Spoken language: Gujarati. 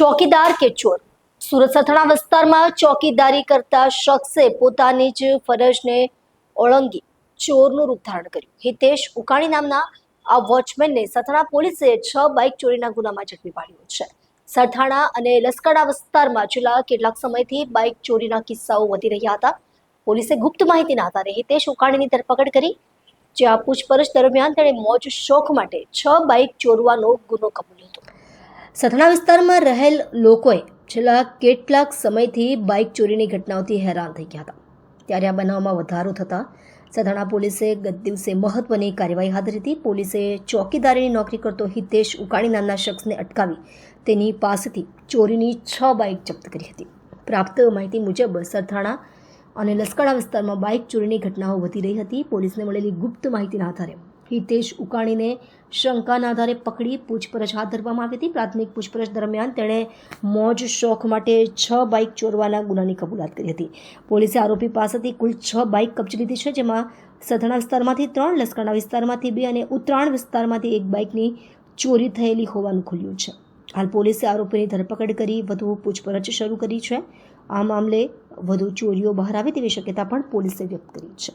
ચોકીદાર કે ચોર? સુરત સથણા વિસ્તારમાં ચોકીદારી કરતા શખ્સે પોતાની જ ફરજને ઓળંગી ચોરનું રૂપ ધારણ કર્યું. હિતેશ ઉકાણી નામના આ વોચમેનને સથણા પોલીસે છ બાઇક ચોરીના ગુનામાં ઝડપી પાડ્યો છે. સરથાણા અને લસકડા વિસ્તારમાં છેલ્લા કેટલાક સમયથી બાઇક ચોરીના કિસ્સાઓ વધી રહ્યા હતા. પોલીસે ગુપ્ત માહિતીના આધારે હિતેશ ઉકાણીની ધરપકડ કરી. જ્યાં પૂછપરછ દરમિયાન તેણે મોજ શોખ માટે છ બાઇક ચોરવાનો ગુનો કબૂલ્યો. સથણા વિસ્તારમાં રહેલ લોકોએ છેલ્લા કેટલાક સમયથી બાઇક ચોરીની ઘટનાઓથી હેરાન થઈ ગયા હતા. ત્યારે આ બનાવમાં વધારો થતાં સથાણા પોલીસે ગત દિવસે મહત્વની કાર્યવાહી હાથ ધરી હતી. પોલીસે ચોકીદારીની નોકરી કરતો હિતેશ ઉકાણી નામના શખ્સને અટકાવી તેની પાસેથી ચોરીની છ બાઇક જપ્ત કરી હતી. પ્રાપ્ત માહિતી મુજબ, સરથાણા અને લસકાડા વિસ્તારમાં બાઇક ચોરીની ઘટનાઓ વધી રહી હતી. પોલીસને મળેલી ગુપ્ત માહિતીના આધારે હિતેશ ઉકાણીને શંકાના આધારે પકડી પૂછપરછ હાથ ધરવામાં આવી હતી. પ્રાથમિક પૂછપરછ દરમિયાન તેણે મોજ, શોખ માટે છ બાઇક ચોરવાના ગુનાની કબૂલાત કરી હતી. પોલીસે આરોપી પાસેથી કુલ છ બાઇક કબજે લીધી છે, જેમાં સથાણા વિસ્તારમાંથી ત્રણ લશ્કરના વિસ્તારમાંથી બે અને ઉત્તરાયણ વિસ્તારમાંથી એક બાઇકની ચોરી થયેલી હોવાનું ખુલ્યું છે. હાલ પોલીસે આરોપીની ધરપકડ કરી વધુ પૂછપરછ શરૂ કરી છે. આ મામલે વધુ ચોરીઓ બહાર આવે તેવી શક્યતા પણ પોલીસે વ્યક્ત કરી છે.